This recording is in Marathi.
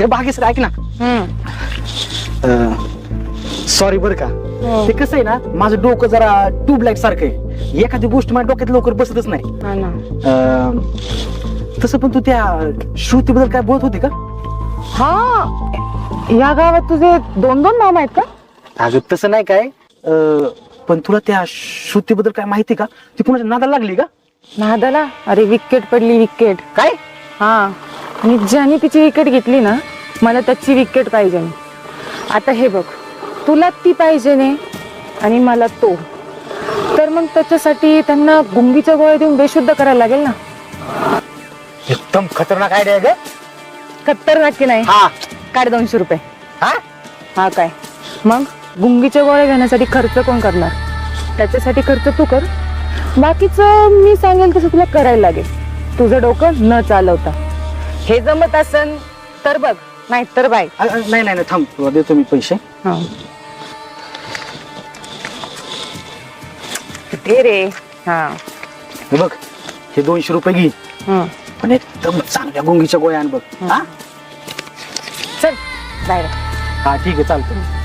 हे भाग्यश्री ऐक ना. सॉरी बरं का. हो. ते कसं आहे ना माझं डोकं जरा ट्यूबलाईट सारखं आहे. एखादी गोष्ट माझ्या डोक्यात लवकर बसतच नाही. हा अं, तसं पण तू त्या श्रुतीबद्दल काय बोलत होती का? हा. या गावात तुझे दोन दोन मामा आहेत का? अगं तसं नाही काय. अं, पण तुला त्या श्रुतीबद्दल काय माहिती का? ती कुणाच्या नादाला लागली का? नादाला? अरे विकेट पडली विकेट. काय? हा. आणि ज्याने तिची विकेट घेतली ना मला त्याची विकेट पाहिजे. आता हे बघ तुला ती पाहिजे नाही आणि मला तो. तर मग त्याच्यासाठी त्यांना गुंगीच्या गोळ्या देऊन बेशुद्ध करायला लागेल ना? एकदम खतरनाक आयडिया आहे ग. कत्तर नक्की नाही? हा. काढ दोनशे रुपये. हा? हा काय? मग गुंगीच्या गोळ्या घेण्यासाठी खर्च कोण करणार? त्याच्यासाठी खर्च तू कर. बाकीचं मी सांगेल तसं तुला करायला लागेल. तुझं डोकं न चालवता. हे जमत असन तर बघ नाही तर बाय. अ- अ, नाही नाही नाही, थांब तुला देतो मी पैसे. ते रे? हा. हे बघ हे दोनशे रुपये घे. हं. पण एकदम चांगल्या गुंगीच्या गोळ्या आण बघ. हा. चल बाय हा ठीक आहे चालतं